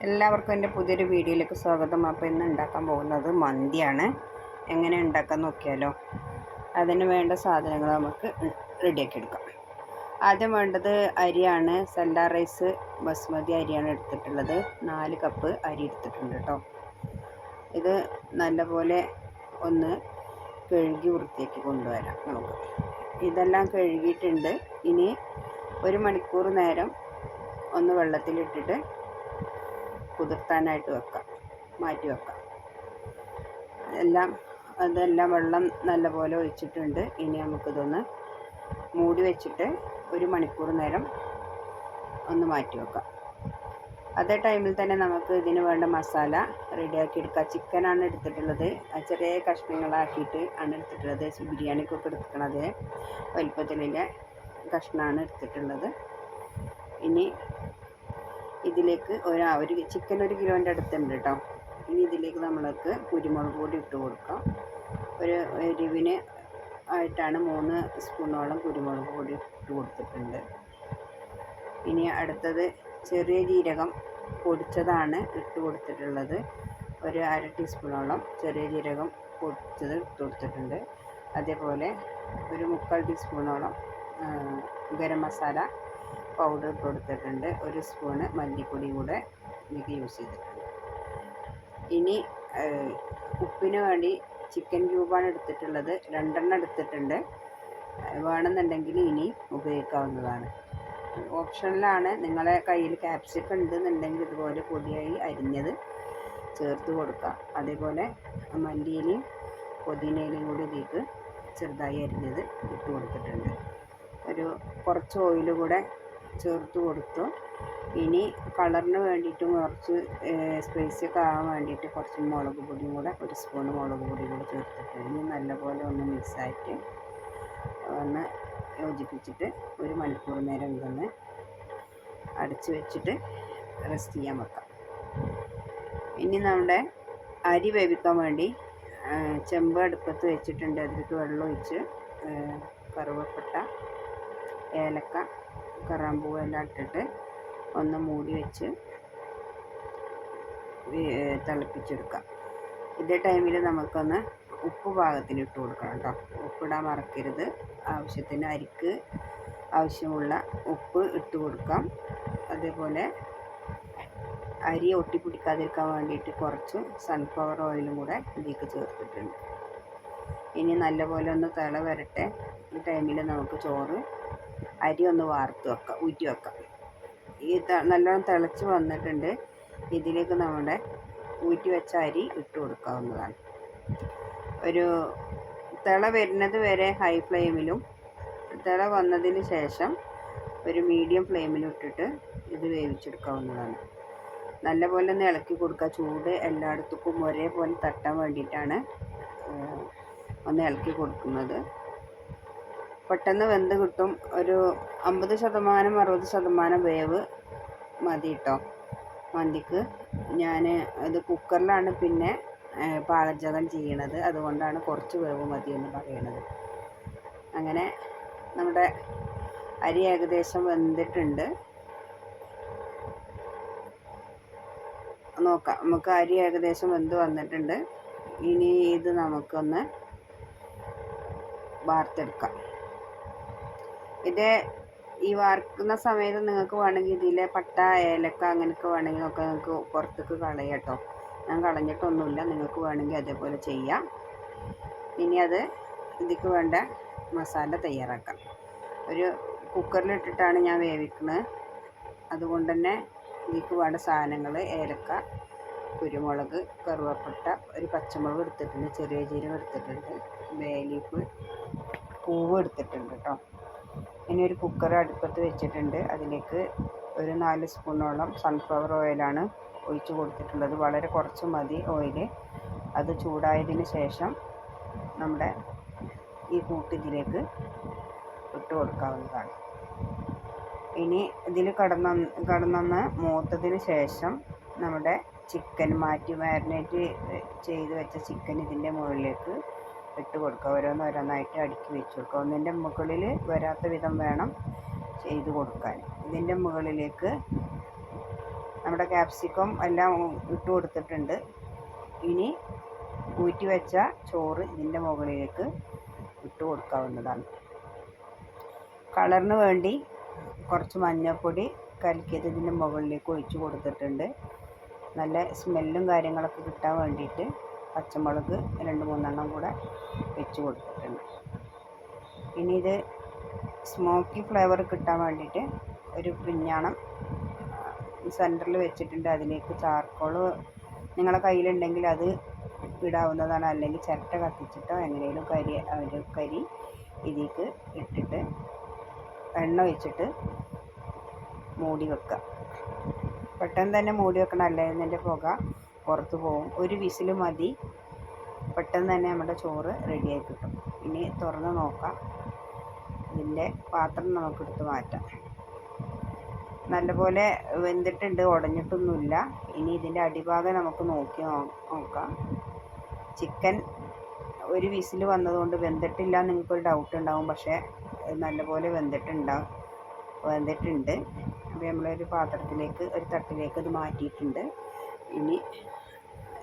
എല്ലാവർക്കും എന്റെ പുതിയൊരു വീഡിയോയിലേക്ക് സ്വാഗതം. അപ്പോൾ ഇന്ന് ഉണ്ടാക്കാൻ പോകുന്നത് മന്തിയാണ്. എങ്ങനെ ഉണ്ടാക്കാൻ നോക്കിയാലോ? അതിന് വേണ്ട സാധനങ്ങൾ നമുക്ക് റെഡിയാക്കി എടുക്കാം. ആദ്യം വേണ്ടത് അരിയാണ്. സെല്ല റൈസ് ബസ്മതി അരിയാണ് എടുത്തിട്ടുള്ളത്. നാല് കപ്പ് അരി എടുത്തിട്ടുണ്ട് കേട്ടോ. ഇത് നല്ലപോലെ ഒന്ന് കഴുകി വൃത്തിയാക്കി കൊണ്ടുവരാം നമുക്ക്. ഇതെല്ലാം കഴുകിയിട്ടുണ്ട്. ഇനി ഒരു മണിക്കൂർ നേരം ഒന്ന് വെള്ളത്തിലിട്ടിട്ട് കുതിർത്താനായിട്ട് വെക്കാം. മാറ്റി വെക്കാം. എല്ലാം അതെല്ലാം വെള്ളം നല്ലപോലെ ഒഴിച്ചിട്ടുണ്ട്. ഇനി നമുക്കിതൊന്ന് മൂടി വെച്ചിട്ട് ഒരു മണിക്കൂർ നേരം ഒന്ന് മാറ്റി വെക്കാം. അതേ ടൈമിൽ തന്നെ നമുക്ക് ഇതിന് വേണ്ട മസാല റെഡിയാക്കി എടുക്കാം. ചിക്കനാണ് എടുത്തിട്ടുള്ളത്. ചെറിയ കഷ്ണങ്ങളാക്കിയിട്ട് ആണ് എടുത്തിട്ടുള്ളത്. ബിരിയാണിക്കൊക്കെ എടുക്കണത് വലിപ്പത്തിലെ കഷ്ണമാണ് എടുത്തിട്ടുള്ളത്. ഇനി ഇതിലേക്ക് ഒരു ഒരു ചിക്കൻ ഒരു കിലോന്റെ അടുത്തുണ്ട് കേട്ടോ ഇനി ഇതിലേക്ക് നമ്മൾക്ക് കുരുമുളക് പൊടി ഇട്ട് കൊടുക്കാം. ഒരു എരിവിന് ആയിട്ടാണ് മൂന്ന് സ്പൂണോളം കുരുമുളക് പൊടി ഇട്ട് കൊടുത്തിട്ടുണ്ട്. ഇനി അടുത്തത് ചെറിയ ജീരകം പൊടിച്ചതാണ് ഇട്ട് കൊടുത്തിട്ടുള്ളത്. ഒരു അര ടീസ്പൂണോളം ചെറിയ ജീരകം പൊടിച്ചത് ഇട്ട് കൊടുത്തിട്ടുണ്ട്. അതേപോലെ ഒരു മുക്കാൽ ടീസ്പൂണോളം ഗരം മസാല പൗഡർ ഇട്ട് കൊടുത്തിട്ടുണ്ട്. ഒരു സ്പൂണ് മല്ലിപ്പൊടി കൂടെ എനിക്ക് യൂസ് ചെയ്തിട്ടുണ്ട്. ഇനി ഉപ്പിന് വേണ്ടി ചിക്കൻ ക്യൂബാണ് എടുത്തിട്ടുള്ളത്. രണ്ടെണ്ണം എടുത്തിട്ടുണ്ട്. വേണമെന്നുണ്ടെങ്കിൽ ഇനി ഉപയോഗിക്കാവുന്നതാണ്. ഓപ്ഷനിലാണ് നിങ്ങളെ കയ്യിൽ ക്യാപ്സിക്കം ഉണ്ടെന്നുണ്ടെങ്കിൽ ഇതുപോലെ പൊടിയായി അരിഞ്ഞത് ചേർത്ത് കൊടുക്കാം അതേപോലെ മല്ലിയിലും പുതിനയിലയും കൂടി ഇതിലേക്ക് ചെറുതായി അരിഞ്ഞത് ഇട്ട് കൊടുത്തിട്ടുണ്ട്. ഒരു കുറച്ച് ഓയിൽ കൂടെ ചേർത്ത് കൊടുത്തു. ഇനി കളറിന് വേണ്ടിയിട്ട് കുറച്ച് സ്പൈസി ആകാൻ വേണ്ടിയിട്ട് കുറച്ച് മുളക് പൊടിയും കൂടെ ഒരു സ്പൂൺ മുളക് പൊടിയും കൂടെ ചേർത്തിട്ട് ഇനി നല്ലപോലെ ഒന്ന് മിക്സായിട്ട് ഒന്ന് യോജിപ്പിച്ചിട്ട് ഒരു മണിക്കൂർ നേരം ഇതൊന്ന് അടച്ച് വെച്ചിട്ട് റെസ്റ്റ് ചെയ്യാൻ വെക്കാം. ഇനി നമ്മുടെ അരി വേവിക്കാൻ വേണ്ടി ചെമ്പ് അടുപ്പത്ത് വെച്ചിട്ടുണ്ട്. അതിലേക്ക് വെള്ളം ഒഴിച്ച് കറുവപ്പട്ട ഏലക്ക കറാമ്പൂവ് എല്ലാം ഇട്ടിട്ട് ഒന്ന് മൂടി വെച്ച് തിളപ്പിച്ചെടുക്കാം. ഇതേ ടൈമിൽ നമുക്കൊന്ന് ഉപ്പ് പാകത്തിന് ഇട്ട് കൊടുക്കണം കേട്ടോ. ഉപ്പിടാൻ മറക്കരുത്. ആവശ്യത്തിന് അരിക്ക് ആവശ്യമുള്ള ഉപ്പ് ഇട്ട് കൊടുക്കാം. അതേപോലെ അരി ഒട്ടിപ്പിടിക്കാതിരിക്കാൻ വേണ്ടിയിട്ട് കുറച്ച് സൺഫ്ലവർ ഓയിലും കൂടെ ഇതിലേക്ക് ചേർത്തിട്ടുണ്ട്. ഇനി നല്ലപോലെ ഒന്ന് തിള വരട്ടെ. ഈ ടൈമിൽ നമുക്ക് ചോറ് അരി ഒന്ന് വാർത്ത് വെക്കാം ഊറ്റി വെക്കാം. ഈ നല്ലോണം തിളച്ച് വന്നിട്ടുണ്ട്. ഇതിലേക്ക് നമ്മുടെ ഊറ്റി വെച്ച അരി ഇട്ട് കൊടുക്കാവുന്നതാണ്. ഒരു തിള വരുന്നത് വരെ ഹൈ ഫ്ലെയിമിലും തിള വന്നതിന് ശേഷം ഒരു മീഡിയം ഫ്ലെയിമിലും ഇട്ടിട്ട് ഇത് വേവിച്ചെടുക്കാവുന്നതാണ്. നല്ലപോലെ ഒന്ന് ഇളക്കി കൊടുക്കുക. ചൂട് എല്ലായിടത്തേക്കും ഒരേപോലെ തട്ടാൻ വേണ്ടിയിട്ടാണ് ഒന്ന് ഇളക്കി കൊടുക്കുന്നത്. പെട്ടെന്ന് വെന്ത് കിട്ടും. ഒരു അമ്പത് ശതമാനം അറുപത് ശതമാനം വേവ് മതി കേട്ടോ മന്തിക്ക്. ഞാൻ ഇത് കുക്കറിലാണ് പിന്നെ പാചകം ചെയ്യണത്. അതുകൊണ്ടാണ് കുറച്ച് വേവ് മതി എന്ന് പറയുന്നത് അങ്ങനെ നമ്മുടെ അരി ഏകദേശം വെന്തിട്ടുണ്ട്. നോക്കാം. നമുക്ക് അരി ഏകദേശം വെന്ത് വന്നിട്ടുണ്ട്. ഇനി ഇത് നമുക്കൊന്ന് വാർത്തെടുക്കാം. ഇത് ഈ വാർക്കുന്ന സമയത്ത് നിങ്ങൾക്ക് വേണമെങ്കിൽ ഇതിലെ പട്ട ഏലക്ക അങ്ങനെയൊക്കെ വേണമെങ്കിൽ ഒക്കെ നിങ്ങൾക്ക് പുറത്തേക്ക് കളയാം കേട്ടോ. ഞാൻ കളഞ്ഞിട്ടൊന്നുമില്ല. നിങ്ങൾക്ക് വേണമെങ്കിൽ അതേപോലെ ചെയ്യാം. ഇനി അത് ഇതിക്ക് വേണ്ട മസാല തയ്യാറാക്കാം. ഒരു കുക്കറിലിട്ടിട്ടാണ് ഞാൻ വേവിക്കുന്നത് അതുകൊണ്ട് തന്നെ ഇതിക്ക് വേണ്ട സാധനങ്ങൾ ഏലക്ക കുരുമുളക് കറുവപ്പട്ട ഒരു പച്ചമുളക് എടുത്തിട്ടുണ്ട് ചെറിയ ജീരകം എടുത്തിട്ടുണ്ട് ബേ ലീഫ് പൂവ് എടുത്തിട്ടുണ്ട് കേട്ടോ. ഇനി ഒരു കുക്കർ അടുപ്പത്ത് വെച്ചിട്ടുണ്ട്. അതിലേക്ക് ഒരു നാല് സ്പൂണോളം സൺഫ്ലവർ ഓയിലാണ് ഒഴിച്ച് കൊടുത്തിട്ടുള്ളത്. വളരെ കുറച്ച് മതി ഓയിൽ അത് ചൂടായതിന് ശേഷം നമ്മുടെ ഈ കൂട്ടിതിലേക്ക് ഇട്ട് കൊടുക്കാവുന്നതാണ്. ഇനി ഇതിൽ കടന്ന കടന്നൊന്ന് മൂത്തതിന് ശേഷം നമ്മുടെ ചിക്കൻ മാറ്റി മാരിനേറ്റ് ചെയ്ത് വെച്ച ചിക്കൻ ഇതിന്റെ മുകളിലേക്ക് ഇട്ട് കൊടുക്കുക. ഓരോന്ന് ഓരോന്നായിട്ട് അടുക്കി വെച്ച് കൊടുക്കുക. ഒന്നിന്റെ മുകളിൽ വരാത്ത വിധം വേണം ചെയ്ത് കൊടുക്കാൻ. ഇതിന്റെ മുകളിലേക്ക് നമ്മുടെ ക്യാപ്സിക്കം എല്ലാം ഇട്ട് കൊടുത്തിട്ടുണ്ട്. ഇനി ഊറ്റി വെച്ച ചോറ് ഇതിന്റെ മുകളിലേക്ക് ഇട്ട് കൊടുക്കാവുന്നതാണ്. കളറിന് വേണ്ടി കുറച്ച് മഞ്ഞൾപ്പൊടി കലക്കിയത് ഇതിന്റെ മുകളിലേക്ക് ഒഴിച്ച് കൊടുത്തിട്ടുണ്ട്. നല്ല സ്മെല്ലും കാര്യങ്ങളൊക്കെ കിട്ടാൻ വേണ്ടിയിട്ട് പച്ചമുളക് രണ്ട് മൂന്നെണ്ണം കൂടെ വെച്ച് കൊടുത്തിട്ടുണ്ട്. ഇനി ഇത് സ്മോക്കി ഫ്ലേവർ കിട്ടാൻ വേണ്ടിയിട്ട് ഒരു പിഞ്ഞാണം സെന്ററിൽ വെച്ചിട്ടുണ്ട്. അതിലേക്ക് ചാർക്കോൾ നിങ്ങളുടെ കയ്യിലുണ്ടെങ്കിൽ അത് ഇടാവുന്നതാണ്. അല്ലെങ്കിൽ ചിരട്ട കത്തിച്ചിട്ടോ എങ്ങനെയും കരി ഒരു കരി ഇതിലേക്ക് ഇട്ടിട്ട് എണ്ണ വെച്ചിട്ട് മൂടി വെക്കുക. പെട്ടെന്ന് തന്നെ മൂടി വെക്കണം അല്ലെങ്കിൽ ഇതിന്റെ പുക പുറത്ത് പോകും. ഒരു വിസിൽ മതി. പെട്ടെന്ന് തന്നെ നമ്മുടെ ചോറ് റെഡിയായി കിട്ടും. ഇനി തുറന്ന് നോക്കാം. ഇതിന്റെ പാത്രം നമുക്കെടുത്ത് മാറ്റാം. നല്ലപോലെ വെന്തിട്ടുണ്ട് ഉടഞ്ഞിട്ടൊന്നുമില്ല. ഇനി ഇതിന്റെ അടിഭാഗം നമുക്ക് നോക്കി നോക്കാം. ചിക്കൻ ഒരു വിസിൽ വന്നതുകൊണ്ട് വെന്തിട്ടില്ല നിങ്ങൾക്കൊരു ഡൗട്ട് ഉണ്ടാവും. പക്ഷേ നല്ലപോലെ വെന്തിട്ടുണ്ടാവും വെന്തിട്ടുണ്ട്. അപ്പോൾ നമ്മളൊരു പാത്രത്തിലേക്ക് ഒരു തട്ടിലേക്ക് ഇത് മാറ്റിയിട്ടുണ്ട്. ഇനി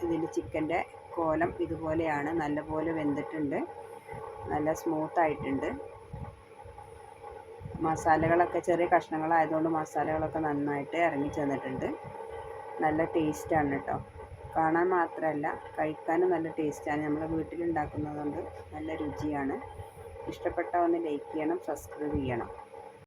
ഇതിൽ ചിക്കന്റെ കോലം ഇതുപോലെയാണ് നല്ലപോലെ വെന്തിട്ടുണ്ട്. നല്ല സ്മൂത്തായിട്ടുണ്ട് മസാലകളൊക്കെ ചെറിയ കഷ്ണങ്ങളായതുകൊണ്ട് മസാലകളൊക്കെ നന്നായിട്ട് ഇറങ്ങി ചെന്നിട്ടുണ്ട്. നല്ല ടേസ്റ്റാണ് കേട്ടോ കാണാൻ മാത്രമല്ല കഴിക്കാനും നല്ല ടേസ്റ്റാണ് നമ്മൾ വീട്ടിലുണ്ടാക്കുന്നതുകൊണ്ട് നല്ല രുചിയാണ്. ഇഷ്ടപ്പെട്ട ഒന്ന് ലൈക്ക് ചെയ്യണം സബ്സ്ക്രൈബ് ചെയ്യണം.